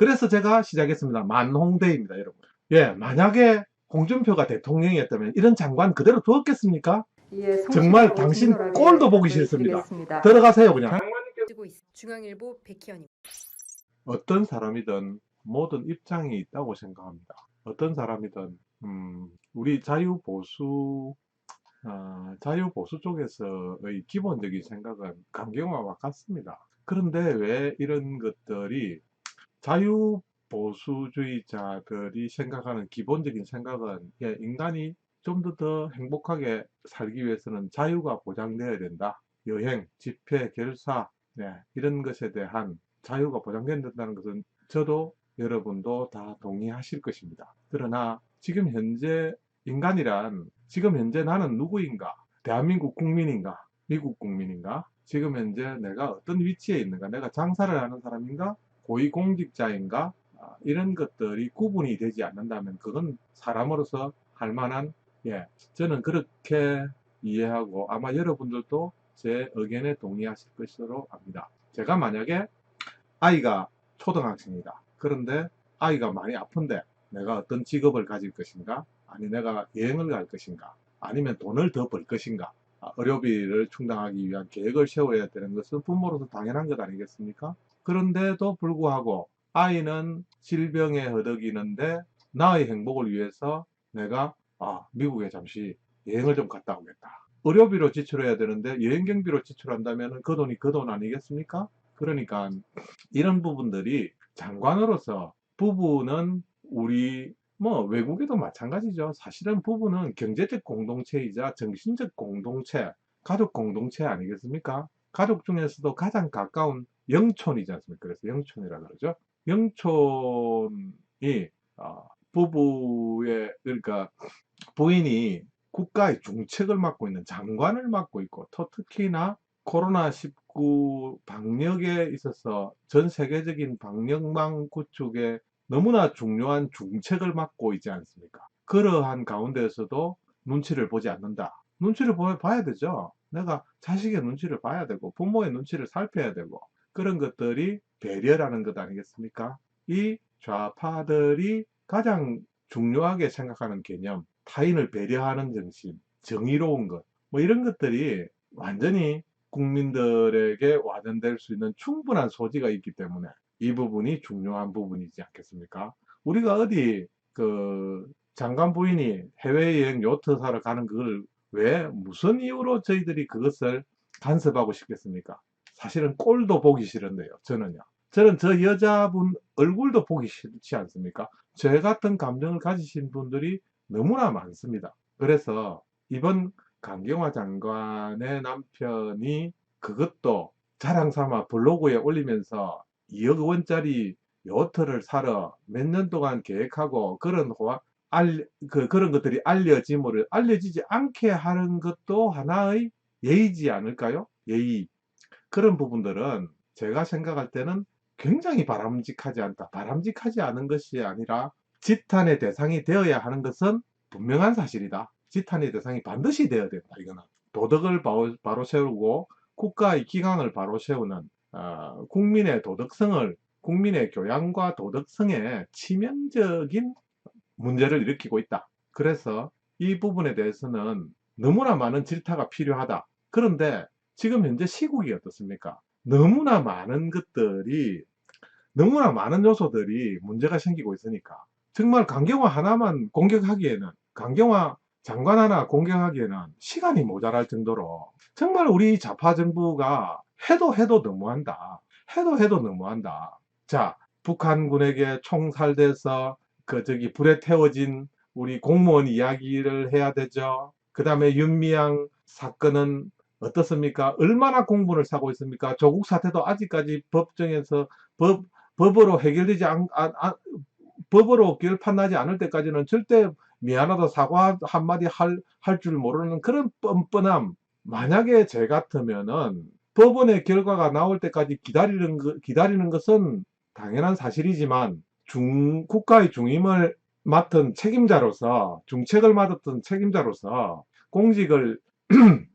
그래서 제가 시작했습니다. 만홍대입니다, 여러분. 예, 만약에 홍준표가 대통령이었다면 이런 장관 그대로 두었겠습니까? 예, 정말 당신 꼴도 보기 싫습니다. 들어가세요, 그냥. 중앙일보 백희연입니다. 어떤 사람이든 모든 입장이 있다고 생각합니다. 어떤 사람이든 음, 우리 자유보수 아, 자유보수 쪽에서의 기본적인 생각은 강경화와 같습니다. 그런데 왜 이런 것들이 자유보수주의자들이 생각하는 기본적인 생각은 예, 인간이 좀 더 더 행복하게 살기 위해서는 자유가 보장되어야 된다. 여행, 집회, 결사 네, 이런 것에 대한 자유가 보장된다는 것은 저도 여러분도 다 동의하실 것입니다. 그러나 지금 현재 인간이란 지금 현재 나는 누구인가? 대한민국 국민인가? 미국 국민인가? 지금 현재 내가 어떤 위치에 있는가? 내가 장사를 하는 사람인가? 고위공직자인가? 아, 이런 것들이 구분이 되지 않는다면 그건 사람으로서 할 만한 예, 저는 그렇게 이해하고 아마 여러분들도 제 의견에 동의하실 것으로 압니다. 제가 만약에 아이가 초등학생이다. 그런데 아이가 많이 아픈데 내가 어떤 직업을 가질 것인가? 아니 내가 여행을 갈 것인가? 아니면 돈을 더 벌 것인가? 아, 의료비를 충당하기 위한 계획을 세워야 되는 것은 부모로서 당연한 것 아니겠습니까? 그런데도 불구하고 아이는 질병에 허덕이는데 나의 행복을 위해서 내가 아, 미국에 잠시 여행을 좀 갔다 오겠다. 의료비로 지출해야 되는데 여행 경비로 지출한다면 그 돈이 그 돈 아니겠습니까? 그러니까 이런 부분들이 장관으로서 부부는 우리 뭐 외국에도 마찬가지죠. 사실은 부부는 경제적 공동체이자 정신적 공동체, 가족 공동체 아니겠습니까? 가족 중에서도 가장 가까운 영촌이지 않습니까? 그래서 영촌이라 그러죠. 영촌이 어, 부부의 그러니까 부인이 국가의 중책을 맡고 있는 장관을 맡고 있고 또 특히나 코로나19 방역에 있어서 전 세계적인 방역망 구축에 너무나 중요한 중책을 맡고 있지 않습니까? 그러한 가운데에서도 눈치를 보지 않는다. 눈치를 보- 봐야 되죠. 내가 자식의 눈치를 봐야 되고 부모의 눈치를 살펴야 되고 그런 것들이 배려라는 것 아니겠습니까? 이 좌파들이 가장 중요하게 생각하는 개념, 타인을 배려하는 정신, 정의로운 것, 뭐 이런 것들이 완전히 국민들에게 와전될 수 있는 충분한 소지가 있기 때문에 이 부분이 중요한 부분이지 않겠습니까? 우리가 어디 그 장관 부인이 해외여행 요트 사러 가는 그걸 왜 무슨 이유로 저희들이 그것을 간섭하고 싶겠습니까? 사실은 꼴도 보기 싫은데요. 저는요. 저는 저 여자분 얼굴도 보기 싫지 않습니까? 저 같은 감정을 가지신 분들이 너무나 많습니다. 그래서 이번 강경화 장관의 남편이 그것도 자랑 삼아 블로그에 올리면서 2억 원짜리 요트를 사러 몇 년 동안 계획하고 그런 호 알, 그, 그런 것들이 알려짐을 알려지지 않게 하는 것도 하나의 예의지 않을까요? 예의. 그런 부분들은 제가 생각할 때는 굉장히 바람직하지 않다. 바람직하지 않은 것이 아니라 지탄의 대상이 되어야 하는 것은 분명한 사실이다. 지탄의 대상이 반드시 되어야 된다. 이거는 도덕을 바로, 세우고 국가의 기강을 바로 세우는 어, 국민의 도덕성을 국민의 교양과 도덕성에 치명적인 문제를 일으키고 있다. 그래서 이 부분에 대해서는 너무나 많은 질타가 필요하다. 그런데 지금 현재 시국이 어떻습니까? 너무나 많은 것들이 너무나 많은 요소들이 문제가 생기고 있으니까 정말 강경화 하나만 공격하기에는 강경화 장관 하나 공격하기에는 시간이 모자랄 정도로 정말 우리 좌파 정부가 해도 해도 너무한다. 해도 해도 너무한다. 자, 북한군에게 총살돼서 그 저기 불에 태워진 우리 공무원 이야기를 해야 되죠. 그 다음에 윤미향 사건은 어떻습니까? 얼마나 공분을 사고 있습니까? 조국 사태도 아직까지 법정에서 법, 법으로 해결되지 않, 아, 아, 법으로 결판나지 않을 때까지는 절대 미안하다 사과 한마디 할, 할 줄 모르는 그런 뻔뻔함. 만약에 제 같으면은 법원의 결과가 나올 때까지 기다리는, 것- 기다리는 것은 당연한 사실이지만 중, 국가의 중임을 맡은 책임자로서, 중책을 맡았던 책임자로서 공직을,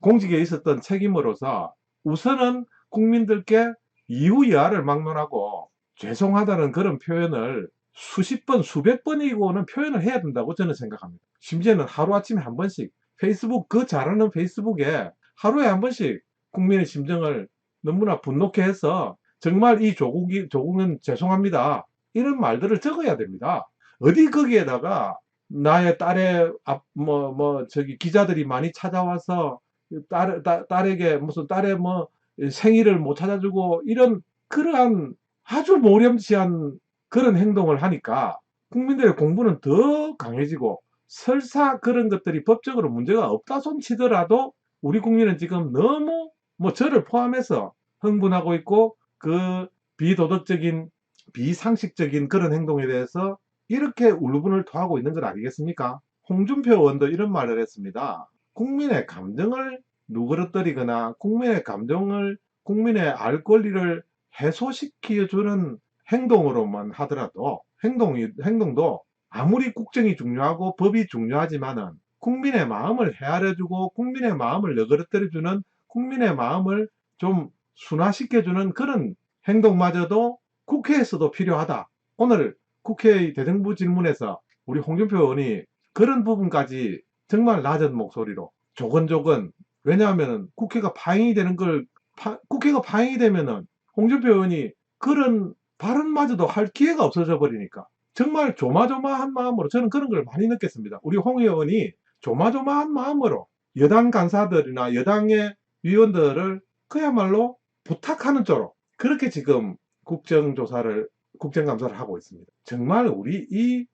공직에 있었던 책임으로서 우선은 국민들께 이후 여하를 막론하고 죄송하다는 그런 표현을 수십 번, 수백 번이고는 표현을 해야 된다고 저는 생각합니다. 심지어는 하루아침에 한 번씩 페이스북, 그 잘하는 페이스북에 하루에 한 번씩 국민의 심정을 너무나 분노케 해서 정말 이 조국이, 조국은 죄송합니다. 이런 말들을 적어야 됩니다. 어디 거기에다가 나의 딸의 앞, 뭐, 뭐, 저기 기자들이 많이 찾아와서 딸, 딸, 딸에게 무슨 딸의 뭐 생일을 못 찾아주고 이런 그러한 아주 모렴치한 그런 행동을 하니까 국민들의 공부는 더 강해지고 설사 그런 것들이 법적으로 문제가 없다 손 치더라도 우리 국민은 지금 너무 뭐 저를 포함해서 흥분하고 있고 그 비도덕적인 비상식적인 그런 행동에 대해서 이렇게 울분을 토하고 있는 것 아니겠습니까? 홍준표 의원도 이런 말을 했습니다. 국민의 감정을 누그러뜨리거나 국민의 감정을 국민의 알 권리를 해소시켜주는 행동으로만 하더라도 행동이 행동도 아무리 국정이 중요하고 법이 중요하지만은 국민의 마음을 헤아려주고 국민의 마음을 너그러뜨려주는 국민의 마음을 좀 순화시켜주는 그런 행동마저도 국회에서도 필요하다. 오늘 국회의 대정부 질문에서 우리 홍준표 의원이 그런 부분까지 정말 낮은 목소리로 조근조근 왜냐하면 국회가 파행이 되는 걸 파- 국회가 파행이 되면은 홍준표 의원이 그런 발언마저도 할 기회가 없어져 버리니까 정말 조마조마한 마음으로 저는 그런 걸 많이 느꼈습니다. 우리 홍 의원이 조마조마한 마음으로 여당 간사들이나 여당의 위원들을 그야말로 부탁하는 쪽으로 그렇게 지금 국정조사를 국정감사를 하고 있습니다. 정말 우리 이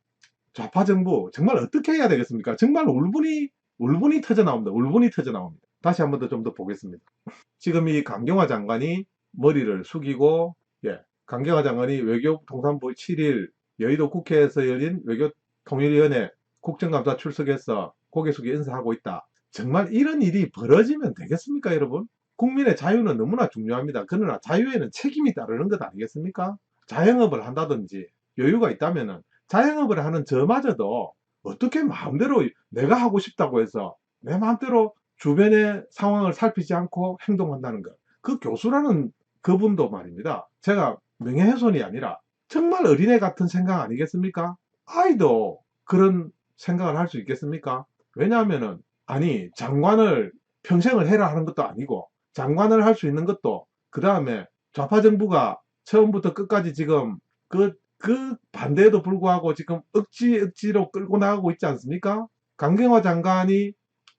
좌파 정부 정말 어떻게 해야 되겠습니까? 정말 울분이 울분이 터져 나옵니다. 울분이 터져 나옵니다. 다시 한 번 더좀더 보겠습니다. 지금 이 강경화 장관이 머리를 숙이고 예, 강경화 장관이 외교통상부 7일 여의도 국회에서 열린 외교통일위원회 국정감사 출석해서 고개 숙여 인사하고 있다. 정말 이런 일이 벌어지면 되겠습니까, 여러분? 국민의 자유는 너무나 중요합니다. 그러나 자유에는 책임이 따르는 것 아니겠습니까? 자영업을 한다든지 여유가 있다면은 자영업을 하는 저마저도 어떻게 마음대로 내가 하고 싶다고 해서 내 마음대로 주변의 상황을 살피지 않고 행동한다는 것. 그 교수라는 그분도 말입니다. 제가 명예훼손이 아니라 정말 어린애 같은 생각 아니겠습니까? 아이도 그런 생각을 할 수 있겠습니까? 왜냐하면은 아니 장관을 평생을 해라 하는 것도 아니고 장관을 할 수 있는 것도 그 다음에 좌파 정부가 처음부터 끝까지 지금 그, 그 반대에도 불구하고 지금 억지 억지로 끌고 나가고 있지 않습니까? 강경화 장관이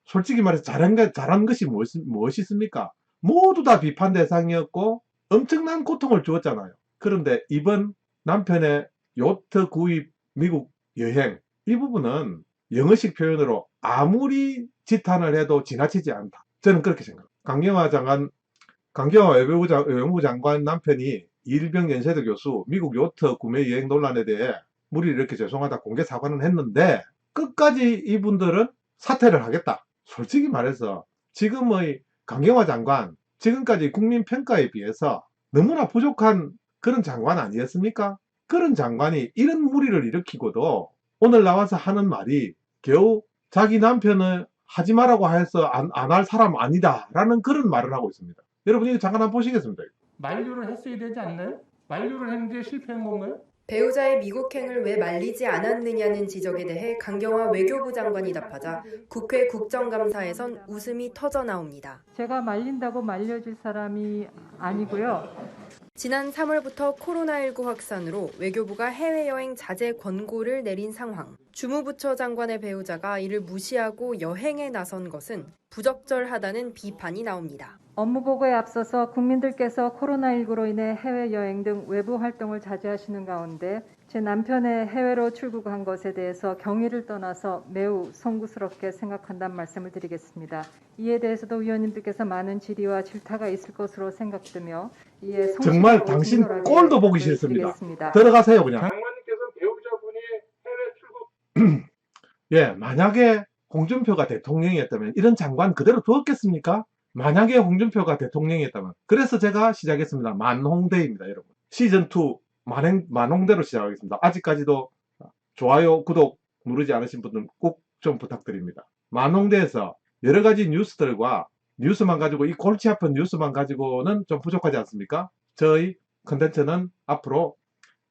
솔직히 말해서 잘한, 것- 잘한 것이 무엇, 무엇이 있습니까? 모두 다 비판 대상이었고 엄청난 고통을 주었잖아요. 그런데 이번 남편의 요트 구입 미국 여행 이 부분은 영어식 표현으로 아무리 지탄을 해도 지나치지 않다. 저는 그렇게 생각합니다. 강경화 장관, 강경화 외교부, 장, 외무부 장관 남편이 이 일병 연세대 교수 미국 요트 구매 여행 논란에 대해 무리 이렇게 죄송하다 공개 사과는 했는데 끝까지 이분들은 사퇴를 하겠다. 솔직히 말해서 지금의 강경화 장관 지금까지 국민 평가에 비해서 너무나 부족한 그런 장관 아니었습니까? 그런 장관이 이런 무리를 일으키고도 오늘 나와서 하는 말이 겨우 자기 남편을 하지 말라고 해서 안 할 사람 아니다 라는 그런 말을 하고 있습니다. 여러분 이거 잠깐 한번 보시겠습니다. 만류를 했어야 되지 않나요? 만류를 했는데 실패한 건가요? 배우자의 미국행을 왜 말리지 않았느냐는 지적에 대해 강경화 외교부 장관이 답하자 국회 국정감사에선 웃음이 터져 나옵니다. 제가 말린다고 말려줄 사람이 아니고요. 지난 3월부터 코로나19 확산으로 외교부가 해외여행 자제 권고를 내린 상황. 주무부처 장관의 배우자가 이를 무시하고 여행에 나선 것은 부적절하다는 비판이 나옵니다. 업무 보고에 앞서서 국민들께서 코로나19로 인해 해외여행 등 외부 활동을 자제하시는 가운데 제 남편의 해외로 출국한 것에 대해서 경위를 떠나서 매우 송구스럽게 생각한다는 말씀을 드리겠습니다. 이에 대해서도 위원님들께서 많은 질의와 질타가 있을 것으로 생각되며 이에 정말 당신 꼴도 보기 싫습니다. 드리겠습니다. 들어가세요 그냥. 장관님께서 배우자분이 해외 출국 예, 만약에 홍준표가 대통령이었다면 이런 장관 그대로 두었겠습니까? 만약에 홍준표가 대통령이었다면. 그래서 제가 시작했습니다. 만홍대입니다, 여러분. 시즌2 만행, 만홍대로 시작하겠습니다. 아직까지도 좋아요, 구독 누르지 않으신 분들 꼭좀 부탁드립니다. 만홍대에서 여러 가지 뉴스들과 뉴스만 가지고 이 골치 아픈 뉴스만 가지고는 좀 부족하지 않습니까? 저희 컨텐츠는 앞으로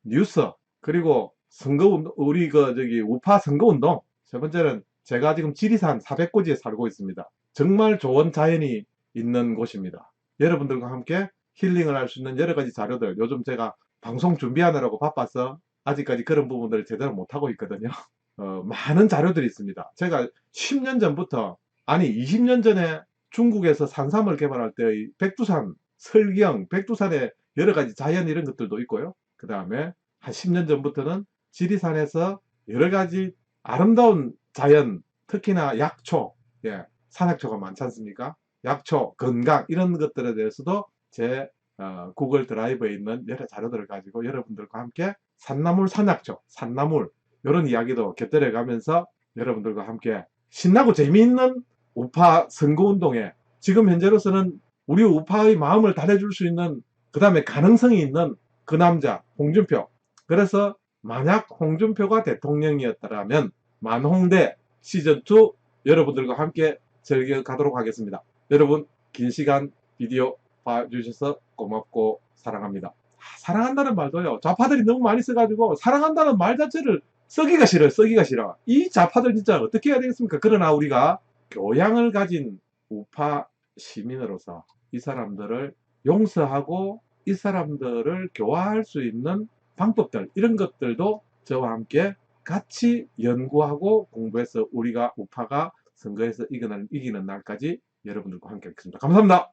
뉴스 그리고 선거 운동 우리 그 저기 우파 선거 운동 세 번째는 제가 지금 지리산 400고지에 살고 있습니다. 정말 좋은 자연이 있는 곳입니다. 여러분들과 함께 힐링을 할 수 있는 여러 가지 자료들 요즘 제가 방송 준비하느라고 바빠서 아직까지 그런 부분들을 제대로 못하고 있거든요. 어, 많은 자료들이 있습니다. 제가 10년 전부터 아니 20년 전에 중국에서 산삼을 개발할 때의 백두산, 설경, 백두산의 여러 가지 자연 이런 것들도 있고요. 그 다음에 한 10년 전부터는 지리산에서 여러 가지 아름다운 자연, 특히나 약초, 예, 산약초가 많지 않습니까? 약초, 건강 이런 것들에 대해서도 제 어, 구글 드라이브에 있는 여러 자료들을 가지고 여러분들과 함께 산나물 산약초, 산나물 이런 이야기도 곁들여 가면서 여러분들과 함께 신나고 재미있는 우파 선거운동에 지금 현재로서는 우리 우파의 마음을 달래줄 수 있는 그 다음에 가능성이 있는 그 남자 홍준표 그래서 만약 홍준표가 대통령이었다면 만홍대 시즌2 여러분들과 함께 즐겨 가도록 하겠습니다. 여러분 긴 시간 비디오 봐주셔서 고맙고 사랑합니다. 아, 사랑한다는 말도요. 좌파들이 너무 많이 써가지고 사랑한다는 말 자체를 쓰기가 싫어요. 쓰기가 싫어. 이 좌파들 진짜 어떻게 해야 되겠습니까? 그러나 우리가 교양을 가진 우파 시민으로서 이 사람들을 용서하고 이 사람들을 교화할 수 있는 방법들 이런 것들도 저와 함께 같이 연구하고 공부해서 우리가 우파가 선거에서 이기는, 이기는 날까지 여러분들과 함께 하겠습니다. 감사합니다.